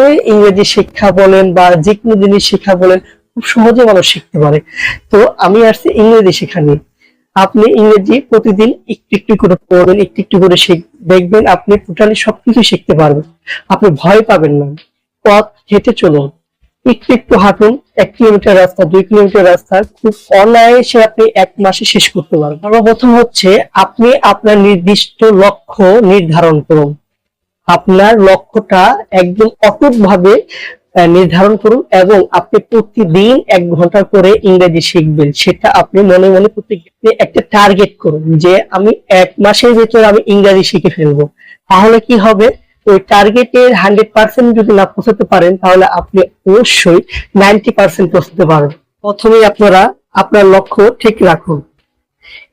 ইংরেজি শিক্ষা বলেন বা যে কোনো জিনিস শিক্ষা বলেন, খুব সহজে মানুষ শিখতে পারে। তো আমি আসছি ইংরেজি শেখা নিয়ে। আপনি ইংরেজি প্রতিদিন একটু একটু করে পড়বেন, একটু একটু করে দেখবেন আপনি টোটালি সবকিছু শিখতে পারবেন। আপনি ভয় পাবেন না। পথ হেঁটে চলুন। একটু একটু হাঁটুন, এক কিলোমিটার রাস্তা, দুই কিলোমিটার রাস্তা, খুব অনায়াসে আপনি এক মাসে শেষ করতে পারবেন। সর্বপ্রথম হচ্ছে আপনি আপনার নির্দিষ্ট লক্ষ্য নির্ধারণ করুন। আপনার লক্ষ্যটা একদম অটুট ভাবে নির্ধারণ করুন এবং আপনি প্রতিদিন এক ঘণ্টা করে ইংরেজি শিখবেন। সেটা আপনি মনে মনে প্রতিদিন একটা টার্গেট করুন যে আমি এক মাসের ভিতরে আমি ইংরেজি শিখে ফেলব। তাহলে কি হবে? ওই টার্গেটের হান্ড্রেড পার্সেন্ট যদি না পৌঁছাতে পারেন, তাহলে আপনি অবশ্যই নাইনটি পার্সেন্ট পৌঁছাতে পারবেন। প্রথমে আপনারা আপনার লক্ষ্য ঠিক রাখুন।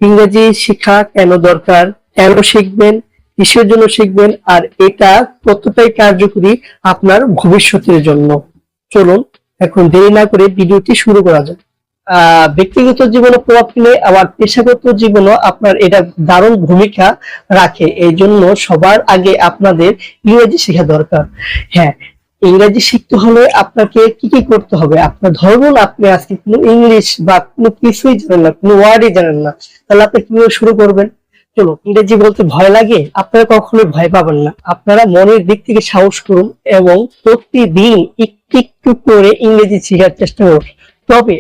ইংরেজি শেখা কেন দরকার? কেন শিখবেন? কিসের জন্য শিখবেন? আর এটা কতটাই কার্যকরী আপনার ভবিষ্যতের জন্য? চলুন, এখন দেরি না করে ভিডিওটি শুরু করা যাক। ব্যক্তিগত জীবনে প্রভাব ফেলে আবার পেশাগত জীবনও আপনার এটা দারুণ ভূমিকা রাখে। এই জন্য সবার আগে আপনাদের ইংরেজি শেখা দরকার। হ্যাঁ ইংরেজি শিখতে হলে আপনাকে কি কি করতে হবে? আপনার ধরুন আপনি আজকে কোনো ইংলিশ বা কোনো কিছুই জানেন না, কোনো ওয়ার্ডই জানেন না। তাহলে আপনি কীভাবে শুরু করবেন? চলো ইংরেজি বলতে ভয় লাগে? আপনারা কখনো ভয় পাবেন না। আপনারা মনের দিক থেকে সাহস করুন এবং প্রতিদিন একটু একটু করে ইংরেজি শেখার চেষ্টা করুন। তবে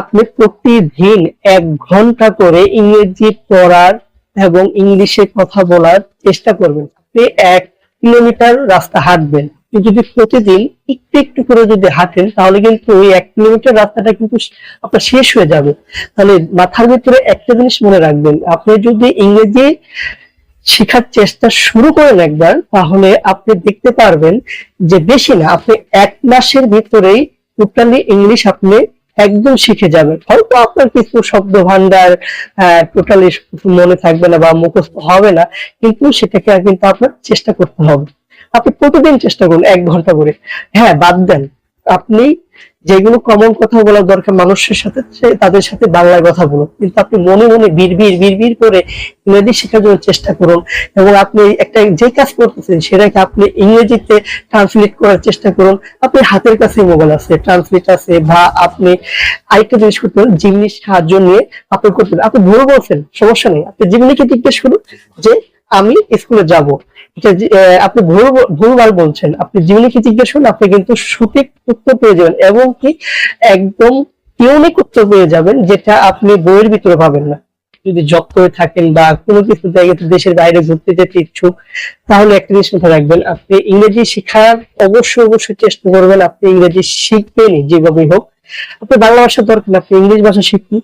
আপনি প্রতিদিন এক ঘণ্টা করে ইংরেজি পড়ার এবং ইংলিশে কথা বলার চেষ্টা করবেন। আপনি এক কিলোমিটার রাস্তা হাঁটবেন। আপনি যদি প্রতিদিন একটু একটু করে যদি হাঁটেন, তাহলে কিন্তু ওই এক কিলোমিটার রাস্তাটা কিন্তু আপনার শেষ হয়ে যাবে। তাহলে মাথার ভিতরে একটা জিনিস মনে রাখবেন, আপনি যদি ইংরেজি শেখার চেষ্টা শুরু করেন একবার, তাহলে আপনি দেখতে পারবেন যে বেশি না, আপনি এক মাসের ভিতরেই টোটালি ইংলিশ আপনি একদম শিখে যাবেন। হয়তো আপনার কিছু শব্দ ভান্ডার টোটালি মনে থাকবে না বা মুখস্থ হবে না, কিন্তু সেটাকে কিন্তু আপনার চেষ্টা করতে হবে। আপনি প্রতিদিন চেষ্টা করুন এক ঘণ্টা করে। হ্যাঁ বাদ দেন। আপনি যেগুলো কমন কথা বলা দরকার মানুষের সাথে তাদের সাথে বাংলায় কথা বলুন। কিন্তু আপনি মনে মনে বিড়বিড় বিড়বিড় করে ইংরেজি শেখার জন্য চেষ্টা করুন এবং আপনি একটা যে কাজ করতেছেন সেটাকে আপনি ইংরেজিতে ট্রান্সলেট করার চেষ্টা করুন। আপনি হাতের কাছে মোবাইল আছে ট্রান্সলেট আছে বা আপনি আরেকটা জিনিস করতে পারেন জিমনির সাহায্য নিয়ে আপনি করতে আপনি ভুল বলছেন, সমস্যা নেই। আপনি জিমনিকে জিজ্ঞেস করুন যে আমি স্কুলে যাব। এটা আপনি ভুল, ভুলভাল বলছেন। আপনি জীবনীকে জিজ্ঞেস করুন আপনি কিন্তু সঠিক উত্তর পেয়ে যাবেন এবং কি একদম ইউনিক উত্তর পেয়ে যাবেন যেটা আপনি বইয়ের ভিতরে পাবেন না। যদি জব করে থাকেন বা কোনো কিছু জায়গাতে দেশের বাইরে ঘুরতে যেতে ইচ্ছুক, তাহলে একটা জিনিস মাথায় রাখবেন, আপনি ইংরেজি শেখার অবশ্যই অবশ্যই চেষ্টা করবেন, আপনি ইংরেজি শিখবেনই, যেভাবেই হোক। আপনি বাংলা ভাষা দরকার আপনি ইংরেজি ভাষা শিখুন।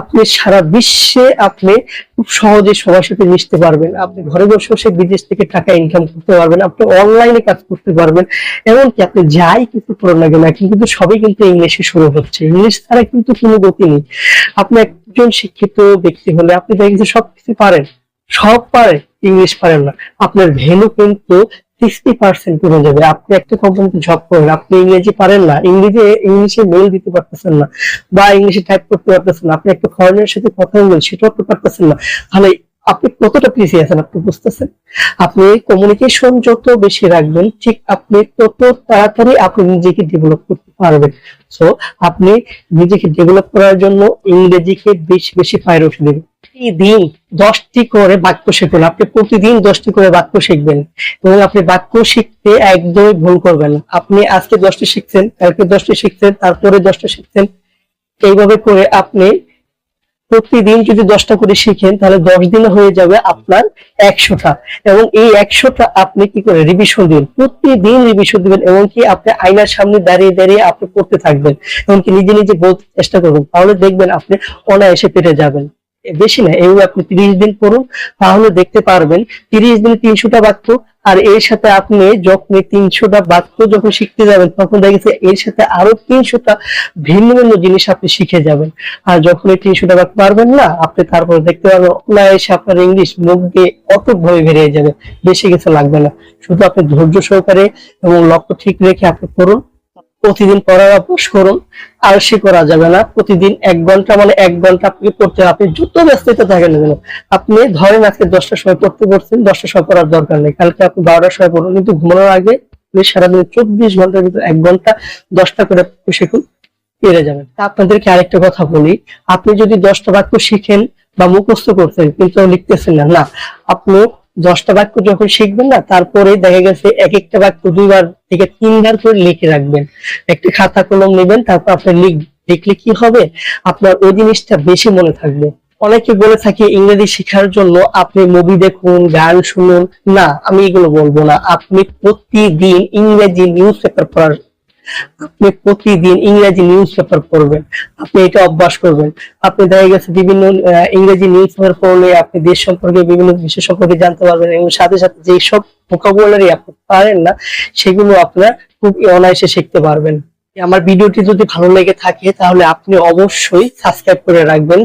আপনি সারা বিশ্বে আপনি খুব সহজে সবার সাথে মিশতে পারবেন। আপনি ঘরে বসে বসে বিদেশ থেকে টাকা ইনকাম করতে পারবেন, আপনি অনলাইনে কাজ করতে পারবেন। এমনকি আপনি যাই কিছু করেন না, কিন্তু সবই কিন্তু ইংলিশে শুরু হচ্ছে। ইংলিশ ছাড়া কিন্তু কোনো গতি নেই। আপনি একজন শিক্ষিত ব্যক্তি হলে আপনি দেখেন সবকিছু পারেন। সব পারে, ইংলিশ পারেন না। আপনার ভ্যালু কিন্তু সিক্সটি পার্সেন্ট কমে যাবে আপনি একটা কোম্পানিতে জব করেন, আপনি ইংরেজি পারেন না, ইংরেজি, ইংলিশে মেল দিতে পারতেছেন না, বা ইংলিশে টাইপ করতে পারতেছেন না, আপনি একটা ফরেনের সাথে কথা বলছেন, সেটাও করতে পারতেছেন না। তাহলে আপনি কতটা পিছিয়ে আছেন আপনি বুঝতেছেন? আপনি কমিউনিকেশন যত বেশি রাখবেন, ঠিক আপনি তত তাড়াতাড়ি আপনি নিজেকে ডেভেলপ করতে পারবেন। সো আপনি নিজেকে ডেভেলপ করার জন্য ইংরেজিকে বেশি বেশি প্রায়োরিটি দেবেন। প্রতিদিন দশটি করে বাক্য শিখুন। আপনি প্রতিদিন দশটি করে বাক্য শিখবেন এবং আপনি বাক্য শিখতে একদমই ভুল করবেন না। আপনি আজকে দশটি শিখছেন, কালকে দশটি শিখছেন, তারপরে দশটা শিখছেন। এইভাবে করে আপনি প্রতিদিন যদি দশটা করে শিখেন, তাহলে দশ দিনে হয়ে যাবে আপনার একশোটা। এবং এই একশোটা আপনি কি করে রিভিশন দিবেন? প্রতিদিন রিভিশন দিবেন এবং কি আপনি আয়নার সামনে দাঁড়িয়ে দাঁড়িয়ে আপনি করতে থাকবেন এবং কি নিজে নিজে বলতে চেষ্টা করবেন, তাহলে দেখবেন আপনি অনায়াসে পেরে যাবেন। বেশি না, এই আপনি তিরিশ দিন পড়ুন তাহলে দেখতে পারবেন তিরিশ দিনে তিনশোটা বাক্য, আর এর সাথে আপনি যখন তিনশোটা বাক্য যখন শিখতে যাবেন, তখন দেখেছে এর সাথে আরও তিনশোটা ভিন্ন ভিন্ন জিনিস আপনি শিখে যাবেন। আর যখন এই তিনশোটা বাক্য পারবেন না, আপনি তারপর দেখতে পারবেন, অনায়াসে আপনার ইংলিশ মুখ দিয়ে অটুট ভাবে বেরিয়ে যাবে, বেশি কিছু লাগবে না। শুধু আপনি ধৈর্য সহকারে এবং লক্ষ্য ঠিক রেখে আপনি করুন। প্রতিদিন পড়ার অভ্যাস করুন, আর সে করা যাবে না। প্রতিদিন এক ঘণ্টা মানে এক ঘণ্টা আপনি পড়তে। আপনি যত ব্যস্ততা থাকেন না কেন, আপনি ধরেন আজকে দশটার সময় পড়তে পড়ছেন দশটার সময় পড়ার দরকার নেই। কালকে আপনি বারোটার সময় পড়ুন, কিন্তু ঘুমানোর আগে আপনি সারাদিন চব্বিশ ঘণ্টার ভিতরে এক ঘণ্টা দশটা করে শিখুন, পেরে যাবেন। তা আপনাদেরকে আরেকটা কথা বলি, আপনি যদি দশটা বাক্য শিখেন বা মুখস্থ করতেন, কিন্তু লিখতেছেন না না। আপনি দশটা বাক্য যখন শিখবেন না, তারপরে দেখা গেছে এক একটা বাক্য দুইবার থেকে তিনবার করে লিখে রাখবেন। একটি খাতা কলম নেবেন, তারপর আপনি লিখ লিখলে কি হবে? আপনার ওই জিনিসটা বেশি মনে থাকবে। অনেকে বলে থাকে, ইংরেজি শেখার জন্য আপনি মুভি দেখুন, গান শুনুন। না, আমি এগুলো বলব না। আপনি প্রতিদিন ইংরেজি নিউজ পেপার পড়ার আপনি প্রতিদিন ইংরেজি নিউজ পেপার পড়বেন, আপনি এটা অভ্যাস করবেন। আপনি দেখা গেছে বিভিন্ন ইংরেজি নিউজ পেপার পড়লে আপনি দেশ সম্পর্কে বিভিন্ন বিষয় সম্পর্কে জানতে পারবেন এবং সাথে সাথে যেই সব ভোকাবুলারি আপনি পারেন না, সেগুলো আপনার খুব অনায়াসে শিখতে পারবেন। আমার ভিডিওটি যদি ভালো লেগে থাকে, তাহলে আপনি অবশ্যই সাবস্ক্রাইব করে রাখবেন।